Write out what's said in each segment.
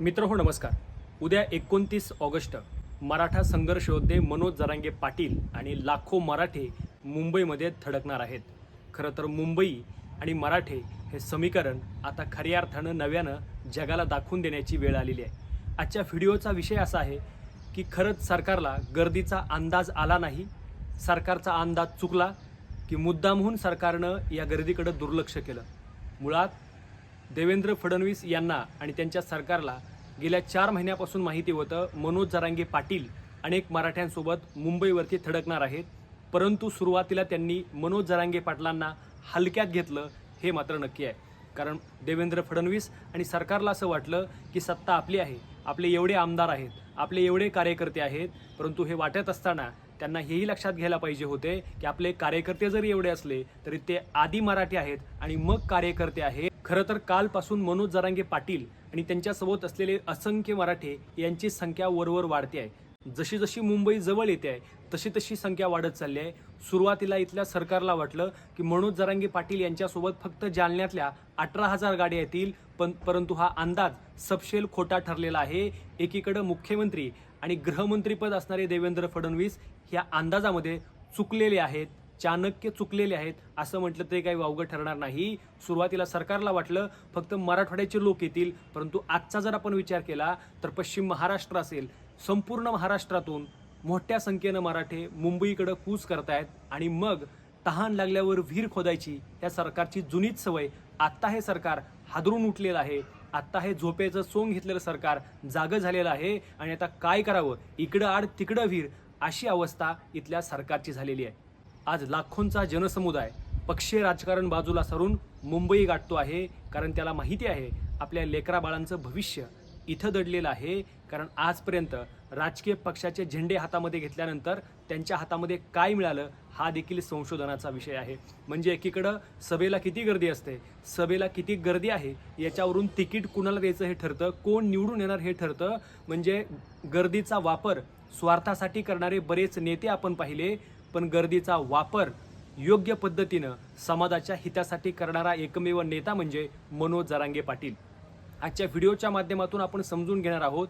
मित्र हो नमस्कार. उद्या एकोणतीस ऑगस्ट मराठा संघर्ष योद्धे मनोज जरांगे पाटील आणि लाखो मराठे मुंबईमध्ये थडकणार आहेत. खरं तर मुंबई आणि मराठे हे समीकरण आता खऱ्या अर्थानं नव्यानं जगाला दाखवून देण्याची वेळ आलेली आहे. आजच्या व्हिडिओचा विषय असा आहे की खरंच सरकारला गर्दीचा अंदाज आला नाही सरकारचा अंदाज चुकला की मुद्दामहून सरकारनं या गर्दीकडं दुर्लक्ष केलं. मुळात देवेंद्र फडणवीस यांना आणि त्यांच्या सरकारला गेल्या चार महिन्यापासून माहिती होतं मनोज जरांगे पाटील अनेक मराठ्यांसोबत मुंबईवरती थडकणार आहेत. परंतु सुरुवातीला त्यांनी मनोज जरांगे पाटलांना हलक्यात घेतलं हे मात्र नक्की आहे. कारण देवेंद्र फडणवीस आणि सरकारला असं वाटलं की सत्ता आपली आहे आपले एवढे आमदार आहेत आपले एवढे कार्यकर्ते आहेत परंतु हे वाटत असताना त्यांना हेही लक्षात घ्यायला पाहिजे होते की आपले कार्यकर्ते जरी एवढे असले तरी ते आधी मराठी आहेत आणि मग कार्यकर्ते आहेत. खरं तर कालपासून मनोज जरांगे पाटील आणि त्यांच्यासोबत असलेले असंख्य मराठे यांची संख्या वरवर वाढते आहे. जशी जशी मुंबई जवळ येते आहे तशी तशी संख्या वाढत चालली आहे. सुरुवातीला इथल्या सरकारला वाटलं की मनोज जरांगे पाटील यांच्यासोबत फक्त जालन्यातल्या अठरा हजार गाड्या येतील पण परंतु हा अंदाज सपशेल खोटा ठरलेला आहे. एकीकडं मुख्यमंत्री आणि गृहमंत्रीपद असणारे देवेंद्र फडणवीस ह्या अंदाजामध्ये चुकलेले आहेत. चाणक्य चुकलेले आहेत असं म्हटलं तरी काही वावगं ठरणार नाही. सुरुवातीला सरकारला वाटलं फक्त मराठवाड्याचे लोक येतील परंतु आजचा जर आपण विचार केला तर पश्चिम महाराष्ट्र असेल संपूर्ण महाराष्ट्रातून मोठ्या संख्येनं मराठे मुंबईकडं कूच करतायत आणि मग तहान लागल्यावर विहीर खोदायची या सरकारची जुनीच सवय. आत्ता हे सरकार हादरून उठलेलं आहे. आत्ता हे झोपेचं सोंग घेतलेलं सरकार जागं झालेलं आहे आणि आता काय करावं? इकडं आड तिकडं विहीर अशी अवस्था इथल्या सरकारची झालेली आहे. आज लाखोंचा जनसमुदाय पक्षीय राजकारण बाजूला सरून मुंबई गाठतो आहे. कारण त्याला माहिती आहे आपल्या लेकरा बाळांचं भविष्य इथं दडलेलं आहे. कारण आजपर्यंत राजकीय पक्षाचे झेंडे हातामध्ये घेतल्यानंतर त्यांच्या हातामध्ये काय मिळालं हा देखील संशोधनाचा विषय आहे. म्हणजे एकीकडं सभेला किती गर्दी असते सभेला किती गर्दी आहे याच्यावरून तिकीट कुणाला द्यायचं हे ठरतं कोण निवडून येणार हे ठरतं. म्हणजे गर्दीचा वापर स्वार्थासाठी करणारे बरेच नेते आपण पाहिले पण गर्दीचा वापर योग्य पद्धतीनं समाजाच्या हितासाठी करणारा एकमेव नेता म्हणजे मनोज जरांगे पाटील. आजच्या व्हिडिओच्या माध्यमातून आपण समजून घेणार आहोत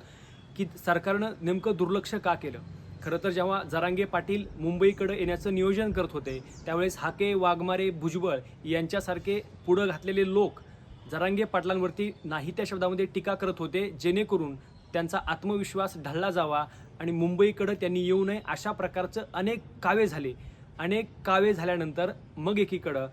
की सरकारनं नेमकं दुर्लक्ष का केलं? खरं तर जेव्हा जरांगे पाटील मुंबईकडे येण्याचं नियोजन करत होते त्यावेळेस हाके वाघमारे भुजबळ यांच्यासारखे पुढं घातलेले लोक जरांगे पाटलांवरती नाही त्या शब्दामध्ये टीका करत होते जेणेकरून त्यांचा आत्मविश्वास ढळला जावा आणि मुंबईकडं त्यांनी येऊ नये अशा प्रकारचं अनेक कावे झाले. अनेक कावे झाल्यानंतर मग एकीकडं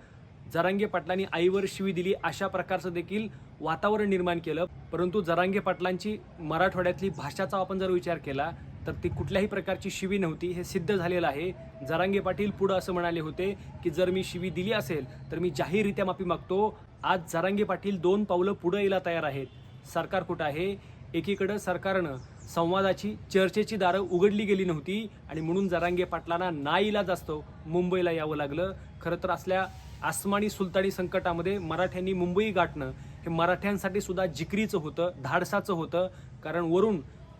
जरांगे पाटलांनी आईवर शिवी दिली अशा प्रकारचं देखील वातावरण निर्माण केलं. परंतु जरांगे पाटलांची मराठवाड्यातली भाषाचा आपण जर विचार केला तर ती कुठल्याही प्रकारची शिवी नव्हती. हे सिद्ध झालेलं आहे. जरांगे पाटील पुढं असं म्हणाले होते की जर मी शिवी दिली असेल तर मी जाहीररित्या माफी मागतो. आज जरांगे पाटील दोन पावलं पुढं यायला तयार आहेत. सरकार कुठं आहे? एकीकडं सरकारनं संवादाची चर्चेची दारं उघडली गेली नव्हती आणि म्हणून जरांगे पाटलांना नाईलाज असतो मुंबईला यावं लागलं. खरं तर असल्या आसमानी सुलतानी संकटामध्ये मराठ्यांनी मुंबई गाठणं हे मराठ्यांसाठी सुद्धा जिकरीचं होतं धाडसाचं होतं. कारण वरून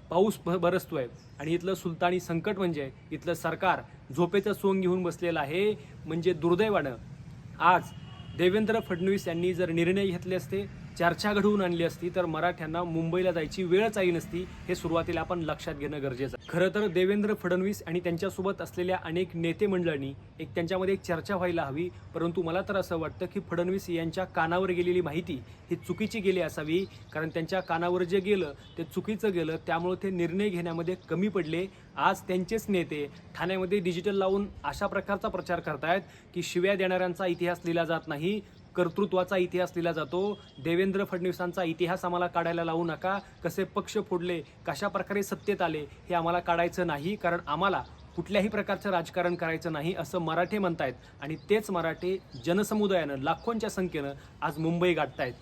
पाऊस बरसतो बरसतोय आणि इथलं सुलतानी संकट म्हणजे इथलं सरकार झोपेचं सोंग घेऊन बसलेलं आहे. म्हणजे दुर्दैवानं आज देवेंद्र फडणवीस यांनी जर निर्णय घेतले असते चर्चा घडवून आणली असती तर मराठ्यांना मुंबईला जायची वेळच आली नसती हे सुरुवातीला आपण लक्षात घेणं गरजेचं आहे. खरं तर देवेंद्र फडणवीस आणि त्यांच्यासोबत असलेल्या अनेक नेते मंडळांनी एक त्यांच्यामध्ये एक चर्चा व्हायला हवी परंतु मला तर असं वाटतं की फडणवीस यांच्या कानावर गेलेली माहिती ही चुकीची गेली असावी कारण त्यांच्या कानावर जे गेलं ते चुकीचं गेलं त्यामुळे ते निर्णय घेण्यामध्ये कमी पडले. आज त्यांचेच नेते ठाण्यामध्ये डिजिटल लावून अशा प्रकारचा प्रचार करतायत की शिव्या देणाऱ्यांचा इतिहास लिहिला जात नाही कर्तृत्वाचा इतिहास लिहिला जातो. देवेंद्र फडणवीसांचा इतिहास आम्हाला काढायला लावू नका. कसे पक्ष फोडले कशा प्रकारे सत्तेत आले हे आम्हाला काढायचं नाही. कारण आम्हाला कुठल्याही प्रकारचं राजकारण करायचं नाही असं मराठे म्हणतायत. आणि तेच मराठे जनसमुदायानं लाखोंच्या संख्येनं आज मुंबई गाठतायत.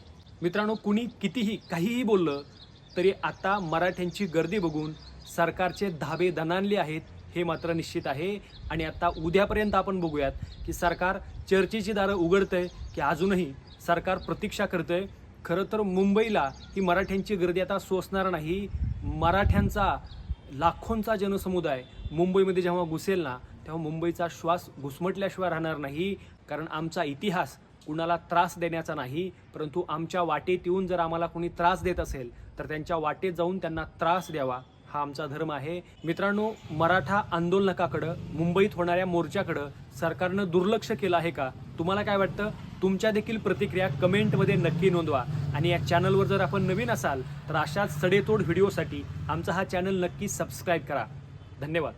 मित्रांनो कुणी कितीही काहीही बोललं तरी आता मराठ्यांची गर्दी बघून सरकारचे धाबे दणाणले आहेत हे मात्र निश्चित आहे. आणि आता उद्यापर्यंत आपण बघूयात की सरकार चर्चेची दारं उघडतंय की अजूनही सरकार प्रतीक्षा करतंय. खरं तर मुंबईला ही मराठ्यांची गर्दी आता सोसणार नाही. मराठ्यांचा लाखोंचा जनसमुदाय मुंबईमध्ये जेव्हा घुसेल ना तेव्हा मुंबईचा श्वास घुसमटल्याशिवाय राहणार नाही. कारण आमचा इतिहास कुणाला त्रास देण्याचा नाही परंतु आमच्या वाटेत येऊन जर आम्हाला कोणी त्रास देत असेल तर त्यांच्या वाटेत जाऊन त्यांना त्रास द्यावा हा आमचा धर्म आहे. मित्रांनो मराठा आंदोलनकाकडं मुंबईत होणाऱ्या मोर्चाकडं सरकारनं दुर्लक्ष केलं आहे का? तुम्हाला काय वाटतं? तुमच्या देखील प्रतिक्रिया कमेंटमध्ये नक्की नोंदवा. आणि या चॅनलवर जर आपण नवीन असाल तर अशाच सडेतोड व्हिडिओसाठी आमचा हा चॅनल नक्की सबस्क्राईब करा. धन्यवाद.